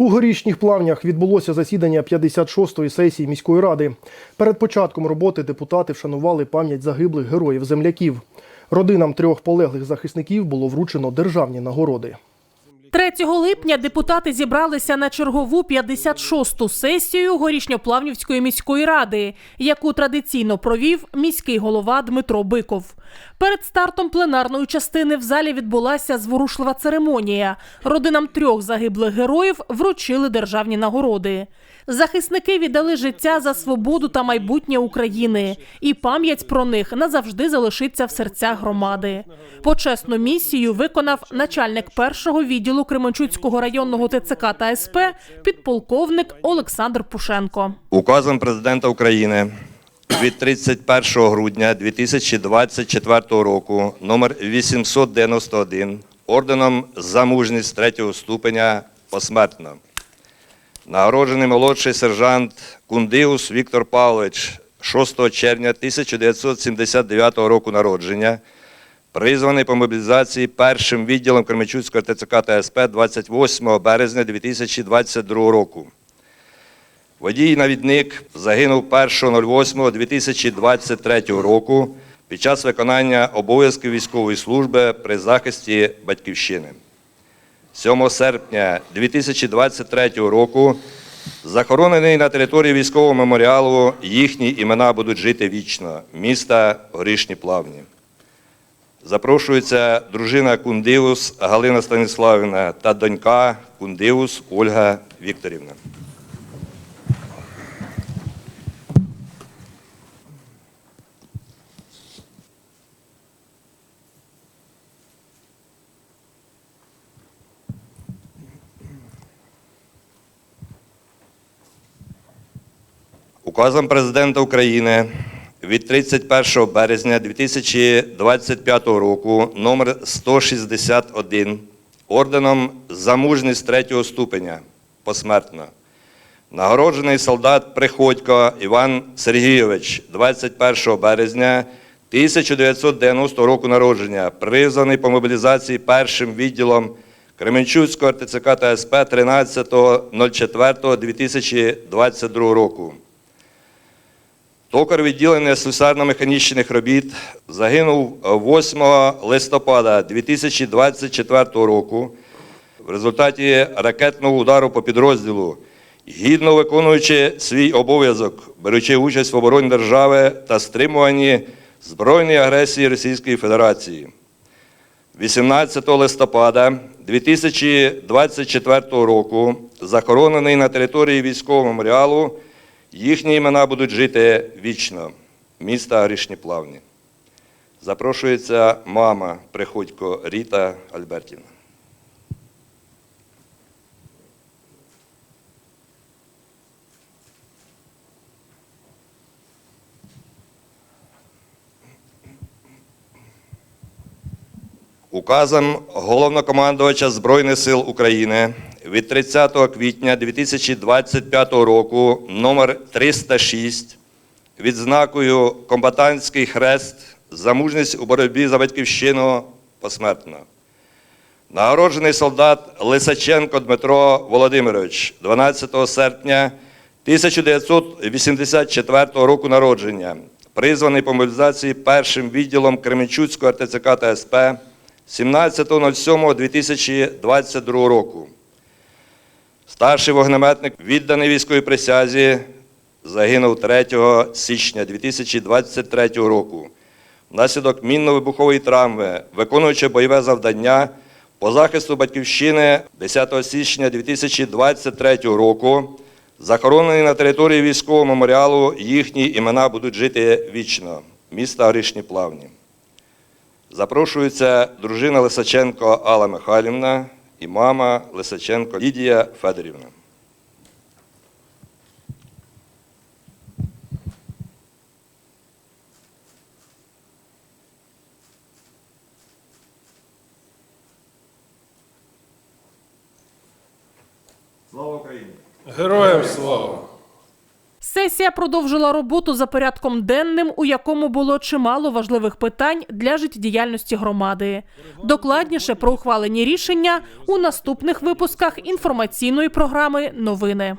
У горішніх плавнях відбулося засідання 56-ї сесії міської ради. Перед початком роботи депутати вшанували пам'ять загиблих героїв земляків. Родинам трьох полеглих захисників було вручено державні нагороди. 3 липня депутати зібралися на чергову 56-ту сесію Горішньоплавнівської міської ради, яку традиційно провів міський голова Дмитро Биков. Перед стартом пленарної частини в залі відбулася зворушлива церемонія. Родинам трьох загиблих героїв вручили державні нагороди. Захисники віддали життя за свободу та майбутнє України, і пам'ять про них назавжди залишиться в серцях громади. Почесну місію виконав начальник першого відділу Кременчуцького районного ТЦК та СП підполковник Олександр Пушенко. Указом президента України від 31 грудня 2024 року номер 891 орденом за мужність третього ступеня посмертно. Нагороджений молодший сержант Кундиус Віктор Павлович 6 червня 1979 року народження, призваний по мобілізації першим відділом Кременчуцького ТЦК та СП 28 березня 2022 року. Водій-навідник загинув 1.08.2023 року під час виконання обов'язків військової служби при захисті Батьківщини. 7 серпня 2023 року захоронений на території військового меморіалу їхні імена будуть жити вічно міста Горішні Плавні. Запрошується дружина Кундивус Галина Станіславівна та донька Кундивус Ольга Вікторівна. Указом Президента України від 31 березня 2025 року номер 161 орденом за мужність третього ступеня посмертно. Нагороджений солдат Приходько Іван Сергійович 21 березня 1990 року народження, призваний по мобілізації першим відділом Кременчуцького РТЦК та СП 13.04.2022 року. Токар відділення слюсарно-механічних робіт загинув 8 листопада 2024 року в результаті ракетного удару по підрозділу, гідно виконуючи свій обов'язок, беручи участь в обороні держави та стримуванні збройної агресії Російської Федерації. 18 листопада 2024 року захоронений на території військового меморіалу Їхні імена будуть жити вічно. Міста Грішні Плавні. Запрошується мама Приходько Ріта Альбертівна. Указом головнокомандувача Збройних сил України від 30 квітня 2025 року номер 306 відзнакою Комбатантський хрест за мужність у боротьбі за батьківщину посмертно. Нагороджений солдат Лисаченко Дмитро Володимирович 12 серпня 1984 року народження, призваний по мобілізації першим відділом Кременчуцького РТЦК та СП 17.07.2022 року. Старший вогнеметник, відданий військовій присязі, загинув 3 січня 2023 року. Внаслідок мінно-вибухової травми, виконуючи бойове завдання по захисту батьківщини 10 січня 2023 року, захоронений на території військового меморіалу, їхні імена будуть жити вічно. Міста Горішні Плавні. Запрошується дружина Лисаченко Алла Михайлівна і мама Лисаченко Лідія Федорівна. Слава Україні! Героям слава! Сесія продовжила роботу за порядком денним, у якому було чимало важливих питань для життєдіяльності громади. Докладніше про ухвалені рішення у наступних випусках інформаційної програми Новини.